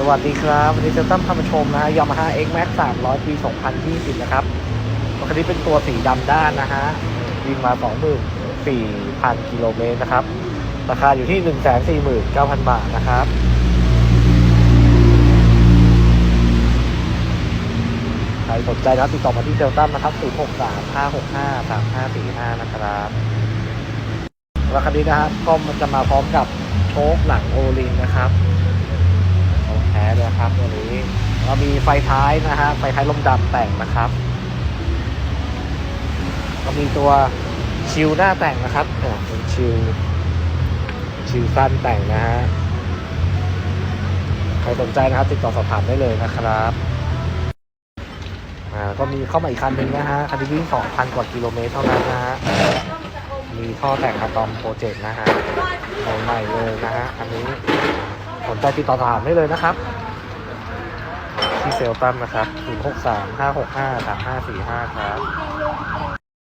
สวัสดีครับวันนี้จะตั้มพามาชมนะฮะยามาฮ่า X Max 300 ปี 2020 นะครับคันนี้เป็นตัวสีดำด้านนะฮะวิ่งมา 24,000 กิโลเมตรนะครับ ราคาอยู่ที่ 149,000 บาทนะครับ ใครสนใจนะครับติดต่อมาที่เซลตัมนะครับ 063 565 3545 นะครับแล้วคันนี้นะครับก็มันจะมาพร้อมกับโชคหลังโอลิงนะครับ เลยครับตัวนี้เรามีไฟท้ายนะฮะไฟท้ายลมดำแต่งนะครับก็มีตัวชิลหน้าแต่งนะครับอ่าเป็นชิลชิลสั้นแต่งนะฮะใครสนใจนะครับติดต่อสอบถามได้เลยนะครับอ่าก็มีเข้ามาอีกคันหนึ่งนะฮะคันนี้วิ่ง2,000 กว่ากิโลเมตรเท่านั้นนะฮะมีท่อแต่งอะตอมโปรเจกต์นะฮะใหม่ๆเลยนะฮะอันนี้สนใจติดต่อถามได้เลยนะครับ ที่เซลตัมนะครับ063 565 3545 ครับ